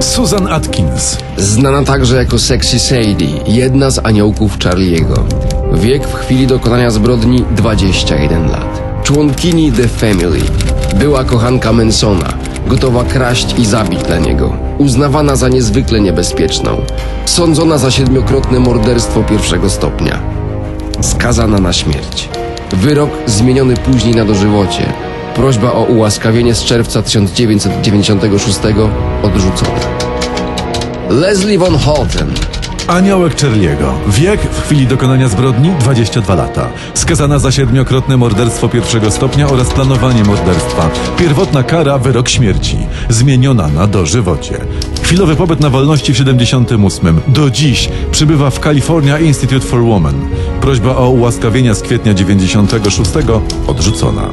Susan Atkins. Znana także jako Sexy Sadie, jedna z aniołków Charlie'ego. Wiek w chwili dokonania zbrodni 21 lat. Członkini The Family. Była kochanka Mansona, gotowa kraść i zabić dla niego. Uznawana za niezwykle niebezpieczną. Sądzona za siedmiokrotne morderstwo pierwszego stopnia. Skazana na śmierć. Wyrok zmieniony później na dożywocie. Prośba o ułaskawienie z czerwca 1996 odrzucona. Leslie Von Holten. Aniołek Charlie'ego. Wiek w chwili dokonania zbrodni 22 lata. Skazana za siedmiokrotne morderstwo pierwszego stopnia oraz planowanie morderstwa. Pierwotna kara wyrok śmierci. Zmieniona na dożywocie. Chwilowy pobyt na wolności w 78. Do dziś przybywa w California Institute for Women. Prośba o ułaskawienia z kwietnia 96 odrzucona.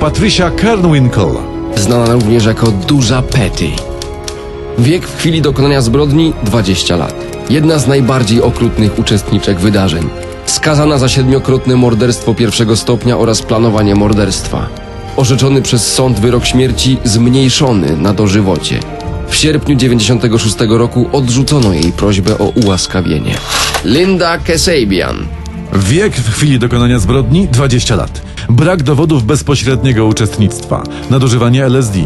Patricia Kernwinkle. znana również jako Duża Petty. Wiek w chwili dokonania zbrodni 20 lat. Jedna z najbardziej okrutnych uczestniczek wydarzeń. Skazana za siedmiokrotne morderstwo pierwszego stopnia oraz planowanie morderstwa. Orzeczony przez sąd wyrok śmierci zmniejszony na dożywocie. W sierpniu 96 roku odrzucono jej prośbę o ułaskawienie. Linda Kasabian. Wiek w chwili dokonania zbrodni 20 lat. Brak dowodów bezpośredniego uczestnictwa. Nadużywanie LSD.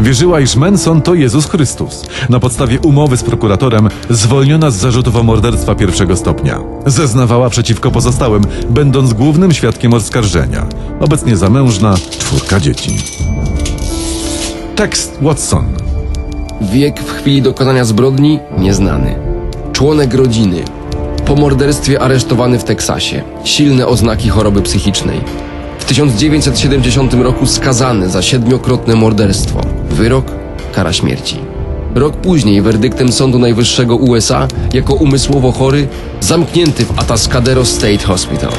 Wierzyła, iż Manson to Jezus Chrystus. Na podstawie umowy z prokuratorem zwolniona z zarzutów o morderstwa pierwszego stopnia. Zeznawała przeciwko pozostałym, będąc głównym świadkiem oskarżenia. Obecnie zamężna, czwórka dzieci. Tekst Watson. Wiek w chwili dokonania zbrodni nieznany. Członek rodziny. Po morderstwie aresztowany w Teksasie. Silne oznaki choroby psychicznej. W 1970 roku skazany za siedmiokrotne morderstwo. Wyrok kara śmierci. Rok później werdyktem Sądu Najwyższego USA jako umysłowo chory zamknięty w Atascadero State Hospital.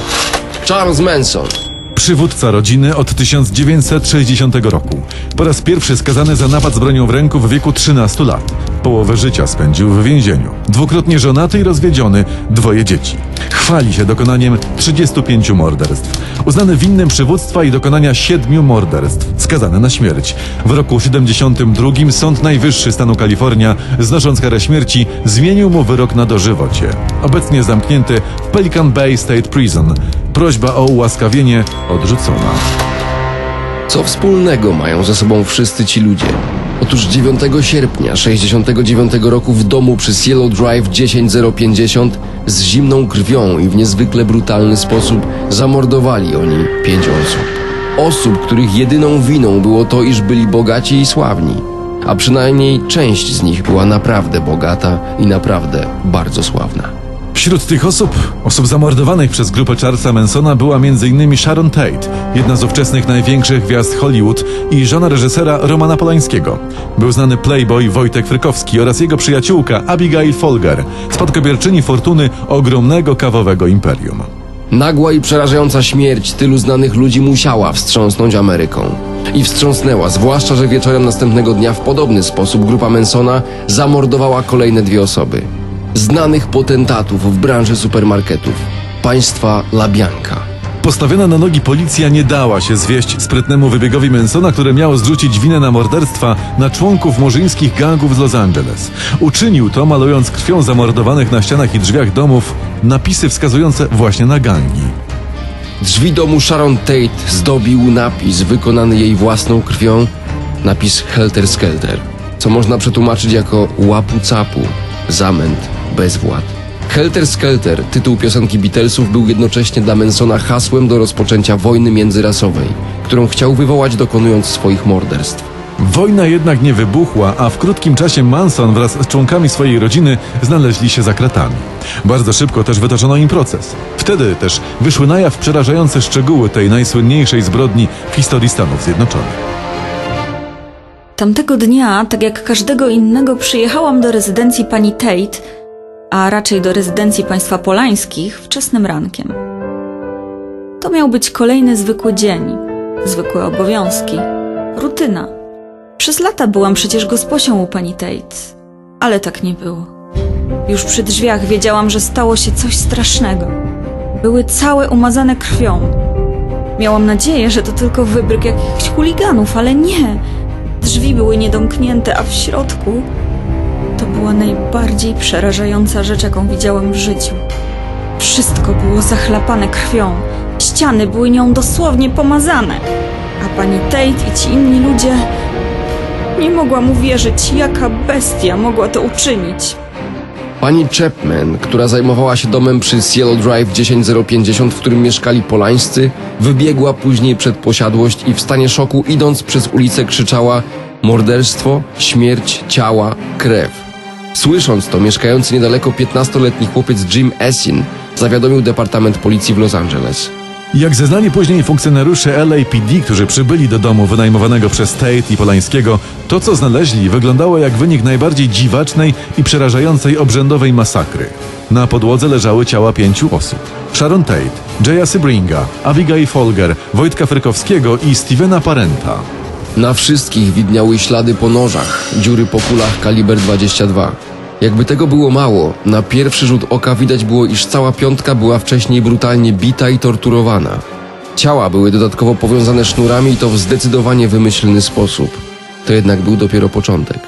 Charles Manson. Przywódca rodziny od 1960 roku. Po raz pierwszy skazany za napad z bronią w ręku w wieku 13 lat. Połowę życia spędził w więzieniu. Dwukrotnie żonaty i rozwiedziony, dwoje dzieci. Chwali się dokonaniem 35 morderstw. Uznany winnym przywództwa i dokonania siedmiu morderstw. Skazany na śmierć. W roku 72 Sąd Najwyższy stanu Kalifornia, znosząc karę śmierci, zmienił mu wyrok na dożywocie. Obecnie zamknięty w Pelican Bay State Prison. Prośba o ułaskawienie odrzucona. Co wspólnego mają ze sobą wszyscy ci ludzie? Otóż 9 sierpnia 69 roku w domu przy Cielo Drive 10050 z zimną krwią i w niezwykle brutalny sposób zamordowali oni pięć osób. Osób, których jedyną winą było to, iż byli bogaci i sławni. A przynajmniej część z nich była naprawdę bogata i naprawdę bardzo sławna. Wśród tych osób, osób zamordowanych przez grupę Charlesa Mansona była m.in. Sharon Tate, jedna z ówczesnych największych gwiazd Hollywood i żona reżysera Romana Polańskiego. Był znany playboy Wojtek Frykowski oraz jego przyjaciółka Abigail Folger, spadkobierczyni fortuny ogromnego kawowego imperium. Nagła i przerażająca śmierć tylu znanych ludzi musiała wstrząsnąć Ameryką. I wstrząsnęła, zwłaszcza, że wieczorem następnego dnia w podobny sposób grupa Mansona zamordowała kolejne dwie osoby. Znanych potentatów w branży supermarketów. Państwa Labianka. Postawiona na nogi policja nie dała się zwieść sprytnemu wybiegowi Mansona, które miało zrzucić winę na morderstwa na członków murzyńskich gangów z Los Angeles. Uczynił to malując krwią zamordowanych na ścianach i drzwiach domów napisy wskazujące właśnie na gangi. Drzwi domu Sharon Tate zdobił napis wykonany jej własną krwią, napis Helter Skelter, co można przetłumaczyć jako łapu capu, zamęt, bezwład. Helter Skelter, tytuł piosenki Beatlesów, był jednocześnie dla Mansona hasłem do rozpoczęcia wojny międzyrasowej, którą chciał wywołać dokonując swoich morderstw. Wojna jednak nie wybuchła, a w krótkim czasie Manson wraz z członkami swojej rodziny znaleźli się za kratami. Bardzo szybko też wytoczono im proces. Wtedy też wyszły na jaw przerażające szczegóły tej najsłynniejszej zbrodni w historii Stanów Zjednoczonych. Tamtego dnia, tak jak każdego innego, przyjechałam do rezydencji pani Tate, a raczej do rezydencji państwa Polańskich wczesnym rankiem. To miał być kolejny zwykły dzień, zwykłe obowiązki, rutyna. Przez lata byłam przecież gosposią u pani Tate, ale tak nie było. Już przy drzwiach wiedziałam, że stało się coś strasznego. Były całe umazane krwią. Miałam nadzieję, że to tylko wybryk jakichś chuliganów, ale nie. Drzwi były niedomknięte, a w środku była najbardziej przerażająca rzecz, jaką widziałem w życiu. Wszystko było zachlapane krwią. Ściany były nią dosłownie pomazane. A pani Tate i ci inni ludzie. Nie mogłam uwierzyć, jaka bestia mogła to uczynić. Pani Chapman, która zajmowała się domem przy Cielo Drive 10050, w którym mieszkali Polańscy, wybiegła później przed posiadłość i w stanie szoku idąc przez ulicę krzyczała morderstwo, śmierć, ciała, krew. Słysząc to, mieszkający niedaleko 15-letni chłopiec Jim Essin zawiadomił Departament Policji w Los Angeles. Jak zeznali później funkcjonariusze LAPD, którzy przybyli do domu wynajmowanego przez Tate i Polańskiego, to co znaleźli wyglądało jak wynik najbardziej dziwacznej i przerażającej obrzędowej masakry. Na podłodze leżały ciała pięciu osób. Sharon Tate, Jaya Sebringa, Abigail Folger, Wojtka Frykowskiego i Stevena Parenta. Na wszystkich widniały ślady po nożach, dziury po kulach kaliber 22. Jakby tego było mało, na pierwszy rzut oka widać było, iż cała piątka była wcześniej brutalnie bita i torturowana. Ciała były dodatkowo powiązane sznurami i to w zdecydowanie wymyślny sposób. To jednak był dopiero początek.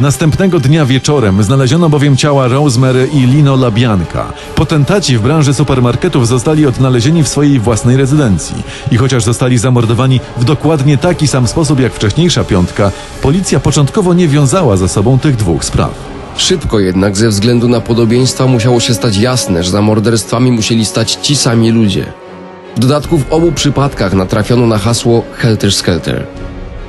Następnego dnia wieczorem znaleziono bowiem ciała Rosemary i Lino Labianka. Potentaci w branży supermarketów zostali odnalezieni w swojej własnej rezydencji. I chociaż zostali zamordowani w dokładnie taki sam sposób jak wcześniejsza piątka, policja początkowo nie wiązała ze sobą tych dwóch spraw. Szybko jednak, ze względu na podobieństwa, musiało się stać jasne, że za morderstwami musieli stać ci sami ludzie. W dodatku w obu przypadkach natrafiono na hasło Helter Skelter.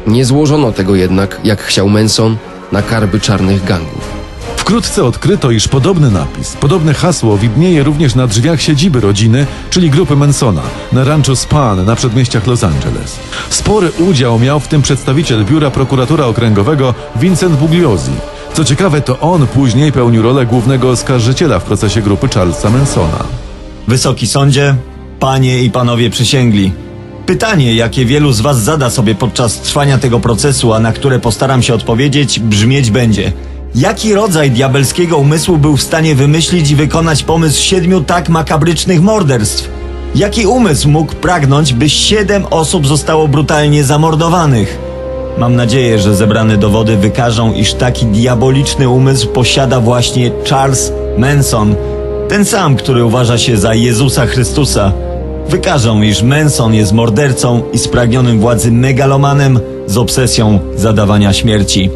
Nie złożono tego jednak, jak chciał Manson, na karby czarnych gangów. Wkrótce odkryto, iż podobny napis, podobne hasło widnieje również na drzwiach siedziby rodziny, czyli grupy Mansona, na ranchu Span na przedmieściach Los Angeles. Spory udział miał w tym przedstawiciel biura prokuratora okręgowego Vincent Bugliosi. Co ciekawe, to on później pełnił rolę głównego oskarżyciela w procesie grupy Charlesa Mansona. Wysoki sądzie, panie i panowie przysięgli. Pytanie, jakie wielu z was zada sobie podczas trwania tego procesu, a na które postaram się odpowiedzieć, brzmieć będzie. Jaki rodzaj diabelskiego umysłu był w stanie wymyślić i wykonać pomysł siedmiu tak makabrycznych morderstw? Jaki umysł mógł pragnąć, by siedem osób zostało brutalnie zamordowanych? Mam nadzieję, że zebrane dowody wykażą, iż taki diaboliczny umysł posiada właśnie Charles Manson, ten sam, który uważa się za Jezusa Chrystusa. Wykażą, iż Manson jest mordercą i spragnionym władzy megalomanem z obsesją zadawania śmierci.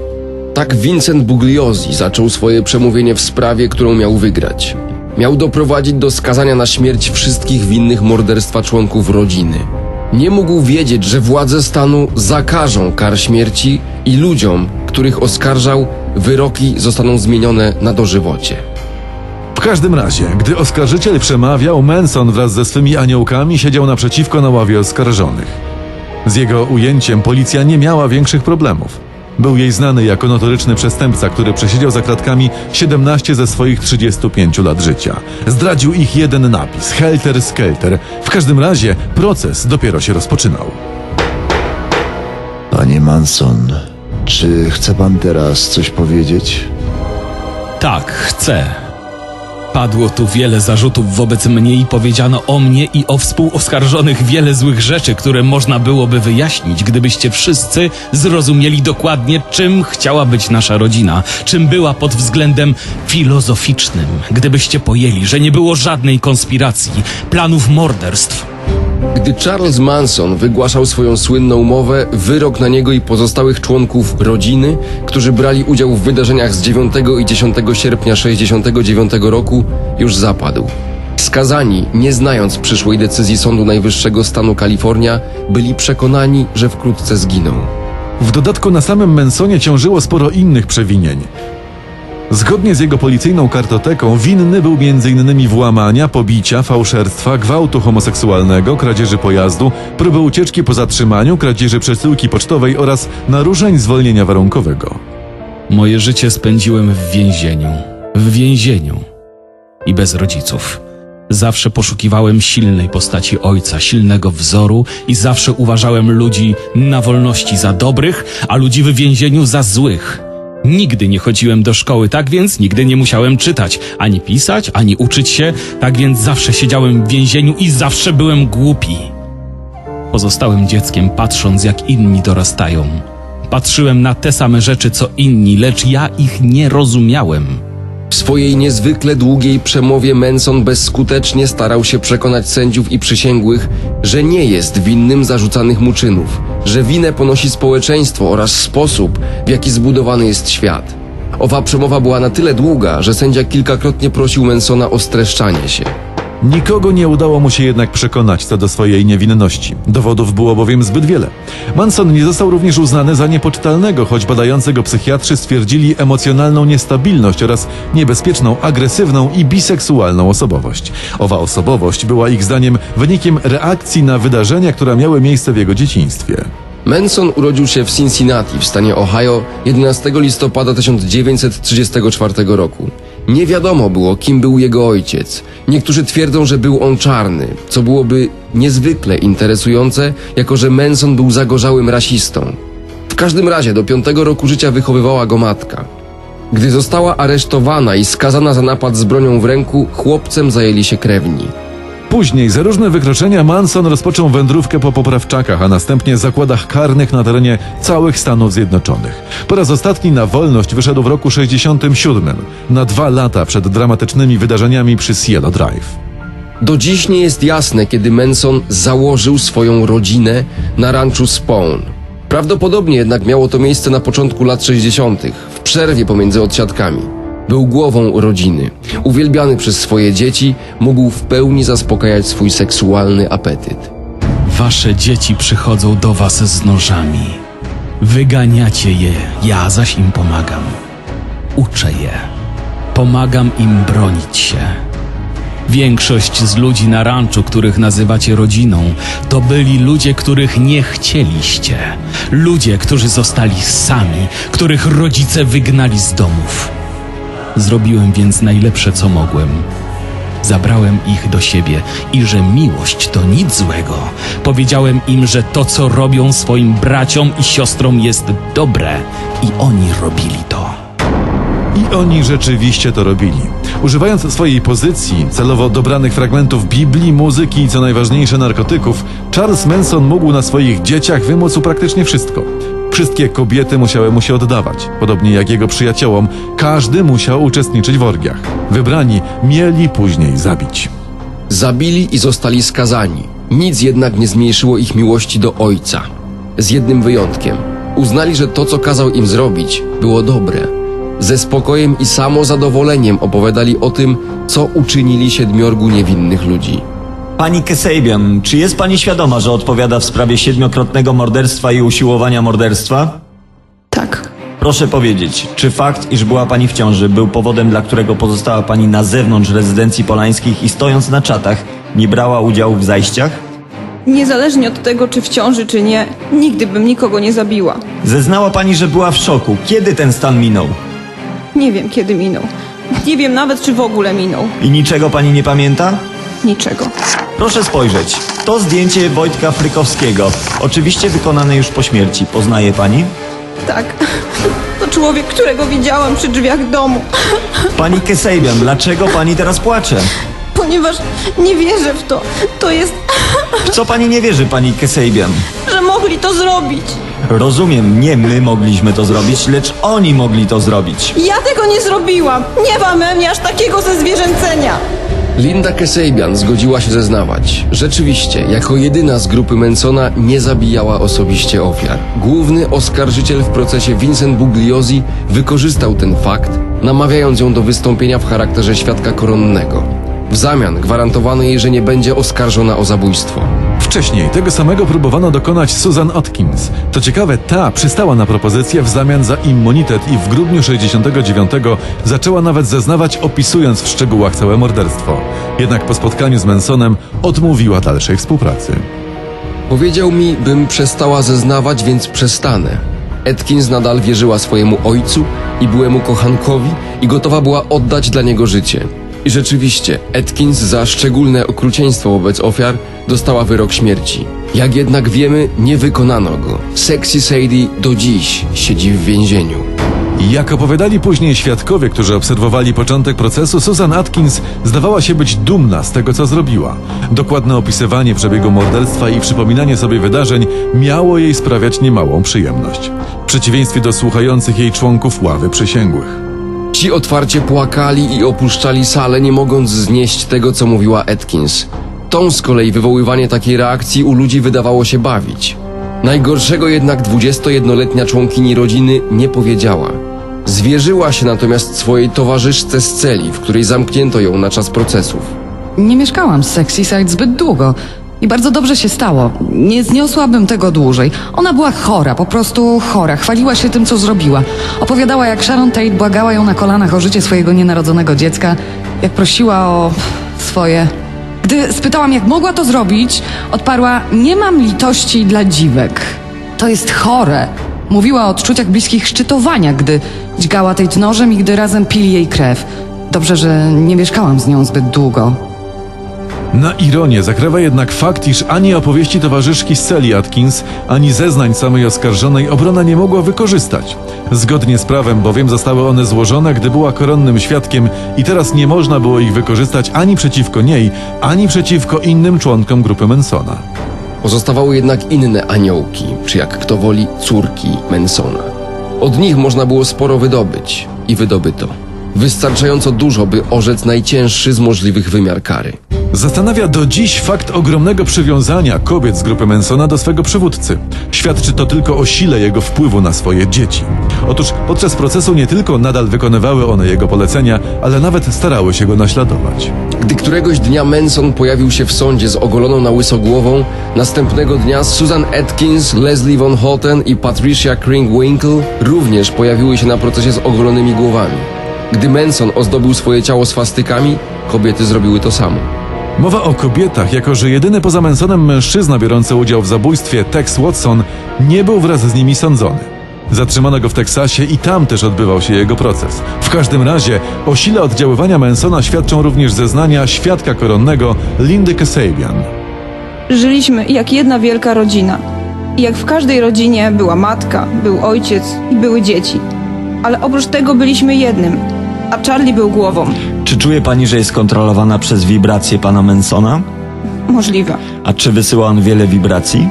Tak Vincent Bugliosi zaczął swoje przemówienie w sprawie, którą miał wygrać. Miał doprowadzić do skazania na śmierć wszystkich winnych morderstwa członków rodziny. Nie mógł wiedzieć, że władze stanu zakażą kar śmierci i ludziom, których oskarżał, wyroki zostaną zmienione na dożywocie. W każdym razie, gdy oskarżyciel przemawiał, Manson wraz ze swymi aniołkami siedział naprzeciwko na ławie oskarżonych. Z jego ujęciem policja nie miała większych problemów. Był jej znany jako notoryczny przestępca, który przesiedział za kratkami 17 ze swoich 35 lat życia. Zdradził ich jeden napis Helter Skelter. W każdym razie proces dopiero się rozpoczynał. Panie Manson, czy chce pan teraz coś powiedzieć? Tak, chcę. Padło tu wiele zarzutów wobec mnie i powiedziano o mnie i o współoskarżonych wiele złych rzeczy, które można byłoby wyjaśnić, gdybyście wszyscy zrozumieli dokładnie, czym chciała być nasza rodzina, czym była pod względem filozoficznym, gdybyście pojęli, że nie było żadnej konspiracji, planów morderstw, Gdy Charles Manson wygłaszał swoją słynną mowę, wyrok na niego i pozostałych członków rodziny, którzy brali udział w wydarzeniach z 9 i 10 sierpnia 69 roku, już zapadł. Skazani, nie znając przyszłej decyzji Sądu Najwyższego stanu Kalifornia, byli przekonani, że wkrótce zginą. W dodatku na samym Mansonie ciążyło sporo innych przewinień. Zgodnie z jego policyjną kartoteką winny był m.in. włamania, pobicia, fałszerstwa, gwałtu homoseksualnego, kradzieży pojazdu, próby ucieczki po zatrzymaniu, kradzieży przesyłki pocztowej oraz naruszeń zwolnienia warunkowego. Moje życie spędziłem w więzieniu. W więzieniu. I bez rodziców. Zawsze poszukiwałem silnej postaci ojca, silnego wzoru i zawsze uważałem ludzi na wolności za dobrych, a ludzi w więzieniu za złych. Nigdy nie chodziłem do szkoły, tak więc nigdy nie musiałem czytać, ani pisać, ani uczyć się, tak więc zawsze siedziałem w więzieniu i zawsze byłem głupi. Pozostałem dzieckiem, patrząc jak inni dorastają. Patrzyłem na te same rzeczy co inni, lecz ja ich nie rozumiałem. W swojej niezwykle długiej przemowie Manson bezskutecznie starał się przekonać sędziów i przysięgłych, że nie jest winnym zarzucanych mu czynów, że winę ponosi społeczeństwo oraz sposób, w jaki zbudowany jest świat. Owa przemowa była na tyle długa, że sędzia kilkakrotnie prosił Mansona o streszczanie się. Nikogo nie udało mu się jednak przekonać co do swojej niewinności. Dowodów było bowiem zbyt wiele. Manson nie został również uznany za niepoczytalnego, choć badający go psychiatrzy stwierdzili emocjonalną niestabilność oraz niebezpieczną, agresywną i biseksualną osobowość. Owa osobowość była ich zdaniem wynikiem reakcji na wydarzenia, które miały miejsce w jego dzieciństwie. Manson urodził się w Cincinnati w stanie Ohio 11 listopada 1934 roku. Nie wiadomo było, kim był jego ojciec. Niektórzy twierdzą, że był on czarny, co byłoby niezwykle interesujące, jako że Manson był zagorzałym rasistą. W każdym razie do piątego roku życia wychowywała go matka. Gdy została aresztowana i skazana za napad z bronią w ręku, chłopcem zajęli się krewni. Później za różne wykroczenia Manson rozpoczął wędrówkę po poprawczakach, a następnie zakładach karnych na terenie całych Stanów Zjednoczonych. Po raz ostatni na wolność wyszedł w roku 67, na dwa lata przed dramatycznymi wydarzeniami przy Cielo Drive. Do dziś nie jest jasne, kiedy Manson założył swoją rodzinę na ranczu Spawn. Prawdopodobnie jednak miało to miejsce na początku lat 60., w przerwie pomiędzy odsiadkami. Był głową rodziny. Uwielbiany przez swoje dzieci, mógł w pełni zaspokajać swój seksualny apetyt. Wasze dzieci przychodzą do was z nożami. Wyganiacie je, ja zaś im pomagam. Uczę je. Pomagam im bronić się. Większość z ludzi na ranczu, których nazywacie rodziną, to byli ludzie, których nie chcieliście. Ludzie, którzy zostali sami, których rodzice wygnali z domów. Zrobiłem więc najlepsze, co mogłem. Zabrałem ich do siebie i że miłość to nic złego. Powiedziałem im, że to, co robią swoim braciom i siostrom jest dobre i oni robili to. I oni rzeczywiście to robili. Używając swojej pozycji, celowo dobranych fragmentów Biblii, muzyki i co najważniejsze narkotyków, Charles Manson mógł na swoich dzieciach wymóc praktycznie wszystko. Wszystkie kobiety musiały mu się oddawać, podobnie jak jego przyjaciołom. Każdy musiał uczestniczyć w orgiach. Wybrani mieli później zabić. Zabili i zostali skazani. Nic jednak nie zmniejszyło ich miłości do ojca. Z jednym wyjątkiem. Uznali, że to, co kazał im zrobić, było dobre. Ze spokojem i samozadowoleniem opowiadali o tym, co uczynili siedmiorgu niewinnych ludzi. Pani Kesabian, czy jest pani świadoma, że odpowiada w sprawie siedmiokrotnego morderstwa i usiłowania morderstwa? Tak. Proszę powiedzieć, czy fakt, iż była pani w ciąży, był powodem, dla którego pozostała pani na zewnątrz rezydencji polańskich i stojąc na czatach, nie brała udziału w zajściach? Niezależnie od tego, czy w ciąży, czy nie, nigdy bym nikogo nie zabiła. Zeznała pani, że była w szoku. Kiedy ten stan minął? Nie wiem, kiedy minął. Nie wiem nawet, czy w ogóle minął. I niczego pani nie pamięta? Niczego. Proszę spojrzeć. To zdjęcie Wojtka Frykowskiego. Oczywiście wykonane już po śmierci. Poznaje pani? Tak. To człowiek, którego widziałam przy drzwiach domu. Pani Kesabian, dlaczego pani teraz płacze? Ponieważ nie wierzę w to. To jest, W co pani nie wierzy, pani Kesabian? że mogli to zrobić. Rozumiem, nie my mogliśmy to zrobić, lecz oni mogli to zrobić. Ja tego nie zrobiłam. Nie ma we mnie aż takiego zezwierzęcenia. Linda Kesabian zgodziła się zeznawać. Rzeczywiście, jako jedyna z grupy Mansona nie zabijała osobiście ofiar. Główny oskarżyciel w procesie Vincent Bugliosi wykorzystał ten fakt, namawiając ją do wystąpienia w charakterze świadka koronnego. W zamian gwarantowano jej, że nie będzie oskarżona o zabójstwo. Wcześniej tego samego próbowano dokonać Susan Atkins. To ciekawe, ta przystała na propozycję w zamian za immunitet i w grudniu 69 zaczęła nawet zeznawać, opisując w szczegółach całe morderstwo. Jednak po spotkaniu z Mansonem odmówiła dalszej współpracy. Powiedział mi, bym przestała zeznawać, więc przestanę. Atkins nadal wierzyła swojemu ojcu i byłemu kochankowi i gotowa była oddać dla niego życie. I rzeczywiście, Atkins za szczególne okrucieństwo wobec ofiar dostała wyrok śmierci. Jak jednak wiemy, nie wykonano go. Sexy Sadie do dziś siedzi w więzieniu. Jak opowiadali później świadkowie, którzy obserwowali początek procesu, Susan Atkins zdawała się być dumna z tego, co zrobiła. Dokładne opisywanie przebiegu morderstwa i przypominanie sobie wydarzeń miało jej sprawiać niemałą przyjemność. W przeciwieństwie do słuchających jej członków ławy przysięgłych. Ci otwarcie płakali i opuszczali salę, nie mogąc znieść tego, co mówiła Atkins. Tą z kolei wywoływanie takiej reakcji u ludzi wydawało się bawić. Najgorszego jednak 21-letnia członkini rodziny nie powiedziała. Zwierzyła się natomiast swojej towarzyszce z celi, w której zamknięto ją na czas procesów. Nie mieszkałam z Sexy Side zbyt długo. I bardzo dobrze się stało. Nie zniosłabym tego dłużej. Ona była chora, po prostu chora. Chwaliła się tym, co zrobiła. Opowiadała, jak Sharon Tate błagała ją na kolanach o życie swojego nienarodzonego dziecka, jak prosiła o swoje. Gdy spytałam, jak mogła to zrobić, odparła: Nie mam litości dla dziwek. To jest chore. Mówiła o odczuciach bliskich szczytowania, gdy dźgała Tate nożem i gdy razem pili jej krew. Dobrze, że nie mieszkałam z nią zbyt długo. Na ironię zakrawa jednak fakt, iż ani opowieści towarzyszki celi Atkins, ani zeznań samej oskarżonej obrona nie mogła wykorzystać. Zgodnie z prawem bowiem zostały one złożone, gdy była koronnym świadkiem i teraz nie można było ich wykorzystać ani przeciwko niej, ani przeciwko innym członkom grupy Mansona. Pozostawały jednak inne aniołki, czy jak kto woli, córki Mansona. Od nich można było sporo wydobyć i wydobyto. Wystarczająco dużo, by orzec najcięższy z możliwych wymiar kary. Zastanawia do dziś fakt ogromnego przywiązania kobiet z grupy Mansona do swego przywódcy. Świadczy to tylko o sile jego wpływu na swoje dzieci. Otóż podczas procesu nie tylko nadal wykonywały one jego polecenia, ale nawet starały się go naśladować. Gdy któregoś dnia Manson pojawił się w sądzie z ogoloną na łyso głową, następnego dnia Susan Atkins, Leslie Von Houten i Patricia Kringwinkle również pojawiły się na procesie z ogolonymi głowami. Gdy Manson ozdobił swoje ciało swastykami, kobiety zrobiły to samo. Mowa o kobietach, jako że jedyny poza Mansonem mężczyzna biorący udział w zabójstwie, Tex Watson, nie był wraz z nimi sądzony. Zatrzymano go w Teksasie i tam też odbywał się jego proces. W każdym razie o sile oddziaływania Mansona świadczą również zeznania świadka koronnego Lindy Kasabian. Żyliśmy jak jedna wielka rodzina. I jak w każdej rodzinie była matka, był ojciec i były dzieci. Ale oprócz tego byliśmy jednym, a Charlie był głową. Czy czuje pani, że jest kontrolowana przez wibracje pana Mansona? Możliwe. A czy wysyła on wiele wibracji?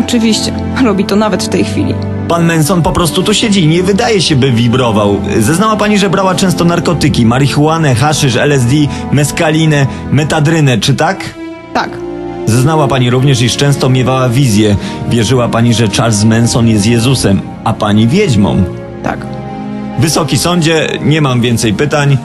Oczywiście, robi to nawet w tej chwili. Pan Manson po prostu tu siedzi i nie wydaje się, by wibrował. Zeznała pani, że brała często narkotyki, marihuanę, haszysz, LSD, meskalinę, metadrynę, czy tak? Tak, Zeznała pani również, iż często miewała wizję. Wierzyła pani, że Charles Manson jest Jezusem, a pani wiedźmą. Wysoki sądzie, nie mam więcej pytań.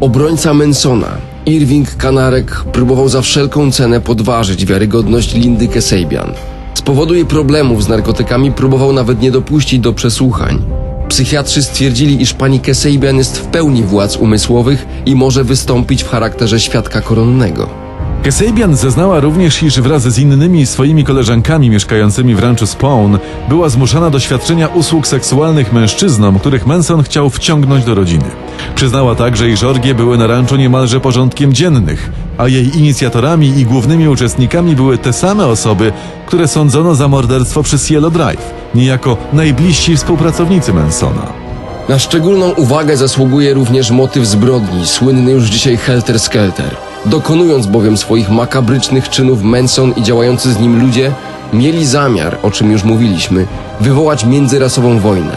Obrońca Mansona, Irving Kanarek, próbował za wszelką cenę podważyć wiarygodność Lindy Kasabian. Z powodu jej problemów z narkotykami próbował nawet nie dopuścić do przesłuchań. Psychiatrzy stwierdzili, iż pani Kasabian jest w pełni władz umysłowych i może wystąpić w charakterze świadka koronnego. Kasabian zeznała również, iż wraz z innymi swoimi koleżankami mieszkającymi w ranczu Spawn była zmuszana do świadczenia usług seksualnych mężczyznom, których Manson chciał wciągnąć do rodziny. Przyznała także, iż orgie były na ranczu niemalże porządkiem dziennych, a jej inicjatorami i głównymi uczestnikami były te same osoby, które sądzono za morderstwo przy Cielo Drive, niejako najbliżsi współpracownicy Mansona. Na szczególną uwagę zasługuje również motyw zbrodni, słynny już dzisiaj Helter Skelter. Dokonując bowiem swoich makabrycznych czynów Manson i działający z nim ludzie, mieli zamiar, o czym już mówiliśmy, wywołać międzyrasową wojnę.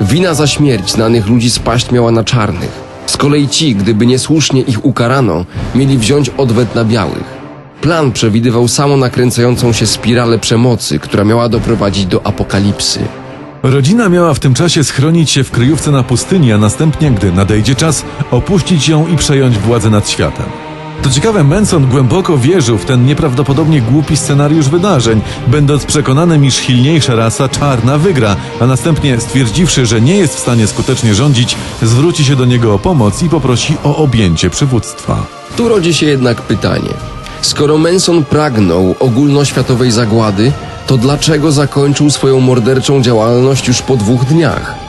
Wina za śmierć znanych ludzi spaść miała na czarnych. Z kolei ci, gdyby niesłusznie ich ukarano, mieli wziąć odwet na białych. Plan przewidywał samo nakręcającą się spiralę przemocy, która miała doprowadzić do apokalipsy. Rodzina miała w tym czasie schronić się w kryjówce na pustyni, a następnie, gdy nadejdzie czas, opuścić ją i przejąć władzę nad światem. To ciekawe, Manson głęboko wierzył w ten nieprawdopodobnie głupi scenariusz wydarzeń, będąc przekonanym, iż silniejsza rasa czarna wygra, a następnie stwierdziwszy, że nie jest w stanie skutecznie rządzić, zwróci się do niego o pomoc i poprosi o objęcie przywództwa. Tu rodzi się jednak pytanie. Skoro Manson pragnął ogólnoświatowej zagłady, to dlaczego zakończył swoją morderczą działalność już po dwóch dniach?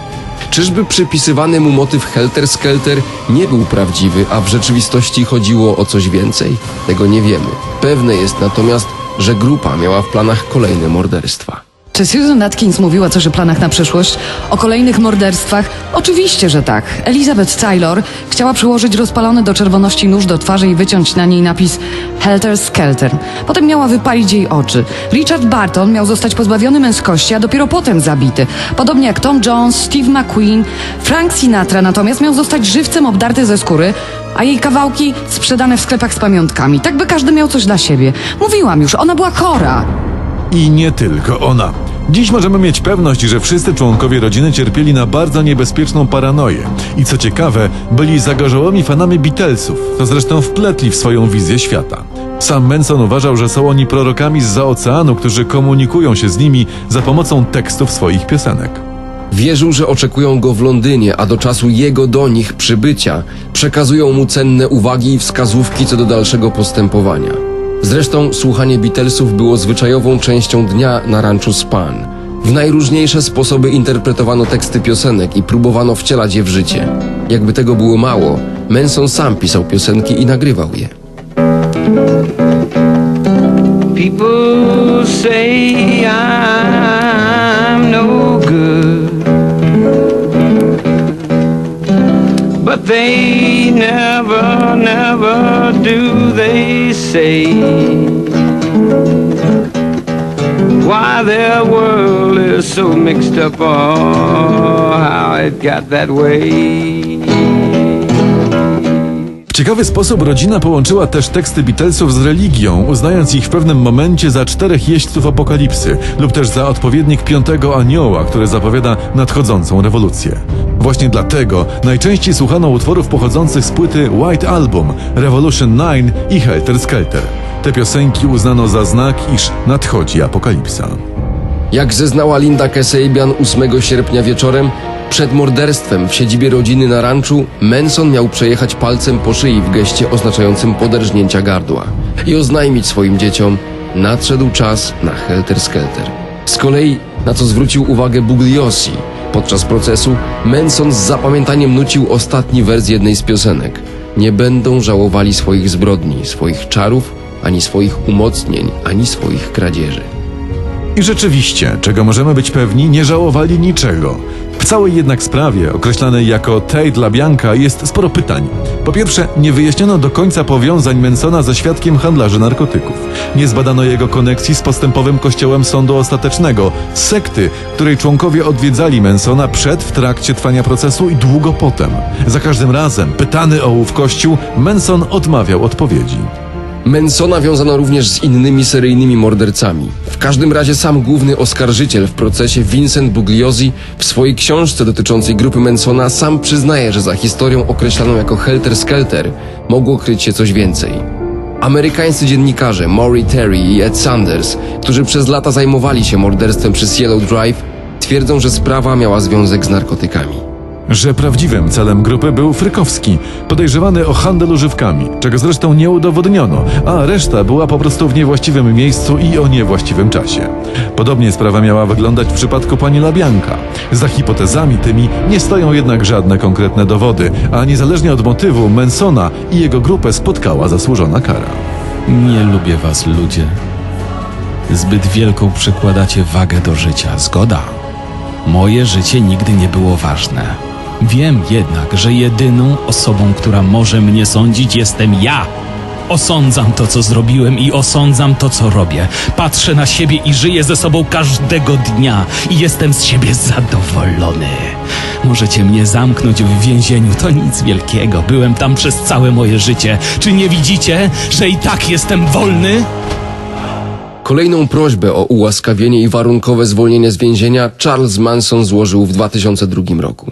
Czyżby przypisywany mu motyw Helter Skelter nie był prawdziwy, a w rzeczywistości chodziło o coś więcej? Tego nie wiemy. Pewne jest natomiast, że grupa miała w planach kolejne morderstwa. Czy Susan Atkins mówiła coś o planach na przyszłość? O kolejnych morderstwach? Oczywiście, że tak. Elizabeth Taylor chciała przyłożyć rozpalony do czerwoności nóż do twarzy i wyciąć na niej napis Helter Skelter. Potem miała wypalić jej oczy. Richard Barton miał zostać pozbawiony męskości, a dopiero potem zabity. Podobnie jak Tom Jones, Steve McQueen. Frank Sinatra natomiast miał zostać żywcem obdarty ze skóry, a jej kawałki sprzedane w sklepach z pamiątkami. Tak by każdy miał coś dla siebie. Mówiłam już, ona była chora. I nie tylko ona. Dziś możemy mieć pewność, że wszyscy członkowie rodziny cierpieli na bardzo niebezpieczną paranoję. I co ciekawe, byli zagorzałymi fanami Beatlesów, to zresztą wpletli w swoją wizję świata. Sam Manson uważał, że są oni prorokami z oceanu, którzy komunikują się z nimi za pomocą tekstów swoich piosenek. Wierzył, że oczekują go w Londynie, a do czasu jego do nich przybycia przekazują mu cenne uwagi i wskazówki co do dalszego postępowania. Zresztą słuchanie Beatlesów było zwyczajową częścią dnia na ranczu Span. W najróżniejsze sposoby interpretowano teksty piosenek i próbowano wcielać je w życie. Jakby tego było mało, Manson sam pisał piosenki i nagrywał je. People say but they never, never do. They say why their world is so mixed up, oh, how it got that way. Ciekawy sposób rodzina połączyła też teksty Beatlesów z religią, uznając ich w pewnym momencie za czterech jeźdźców apokalipsy lub też za odpowiednik piątego anioła, który zapowiada nadchodzącą rewolucję. Właśnie dlatego najczęściej słuchano utworów pochodzących z płyty White Album, Revolution 9 i Helter Skelter. Te piosenki uznano za znak, iż nadchodzi apokalipsa. Jak zeznała Linda Kesabian 8 sierpnia wieczorem, przed morderstwem w siedzibie rodziny na ranczu Manson miał przejechać palcem po szyi w geście oznaczającym poderżnięcia gardła i oznajmić swoim dzieciom, nadszedł czas na helter skelter. Z kolei, na co zwrócił uwagę Bugliosi, podczas procesu Manson z zapamiętaniem nucił ostatni wers jednej z piosenek. Nie będą żałowali swoich zbrodni, swoich czarów, ani swoich umocnień, ani swoich kradzieży. I rzeczywiście, czego możemy być pewni, nie żałowali niczego. W całej jednak sprawie, określanej jako Tate LaBianca, jest sporo pytań. Po pierwsze, nie wyjaśniono do końca powiązań Mansona ze świadkiem handlarzy narkotyków. Nie zbadano jego koneksji z postępowym kościołem sądu ostatecznego, sekty, której członkowie odwiedzali Mansona przed, w trakcie trwania procesu i długo potem. Za każdym razem, pytany o ów kościół, Manson odmawiał odpowiedzi. Mansona wiązano również z innymi seryjnymi mordercami. W każdym razie sam główny oskarżyciel w procesie Vincent Bugliosi w swojej książce dotyczącej grupy Mansona sam przyznaje, że za historią określaną jako Helter Skelter mogło kryć się coś więcej. Amerykańscy dziennikarze Maury Terry i Ed Sanders, którzy przez lata zajmowali się morderstwem przy Yellow Drive, twierdzą, że sprawa miała związek z narkotykami. Że prawdziwym celem grupy był Frykowski, podejrzewany o handel używkami, czego zresztą nie udowodniono, a reszta była po prostu w niewłaściwym miejscu i o niewłaściwym czasie. Podobnie sprawa miała wyglądać w przypadku pani Labianka. Za hipotezami tymi nie stoją jednak żadne konkretne dowody, a niezależnie od motywu Mansona i jego grupę spotkała zasłużona kara. Nie lubię was, ludzie. Zbyt wielką przykładacie wagę do życia. Zgoda. Moje życie nigdy nie było ważne. Wiem jednak, że jedyną osobą, która może mnie sądzić, jestem ja. Osądzam to, co zrobiłem i osądzam to, co robię. Patrzę na siebie i żyję ze sobą każdego dnia i jestem z siebie zadowolony. Możecie mnie zamknąć w więzieniu, to nic wielkiego. Byłem tam przez całe moje życie. Czy nie widzicie, że i tak jestem wolny? Kolejną prośbę o ułaskawienie i warunkowe zwolnienie z więzienia Charles Manson złożył w 2002 roku.